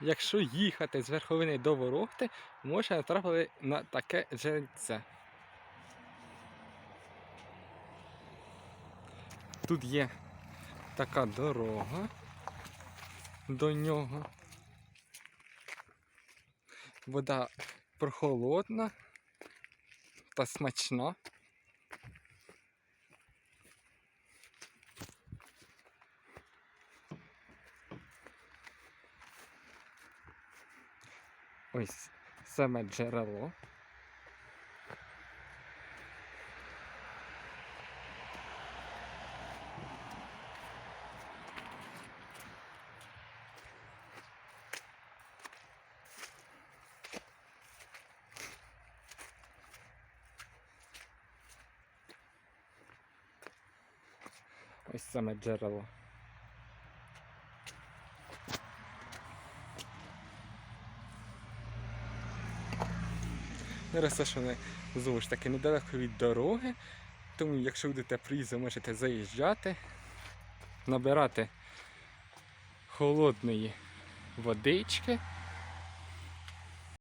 якщо їхати з верховини до Ворохти, може натрапити на таке джерельце. Тут є така дорога до нього. Вода прохолодна та смачна. Ось саме джерело. Ось саме джерело. Те, знову ж таки недалеко від дороги. Тому якщо будете приїзду, можете заїжджати, набирати холодної водички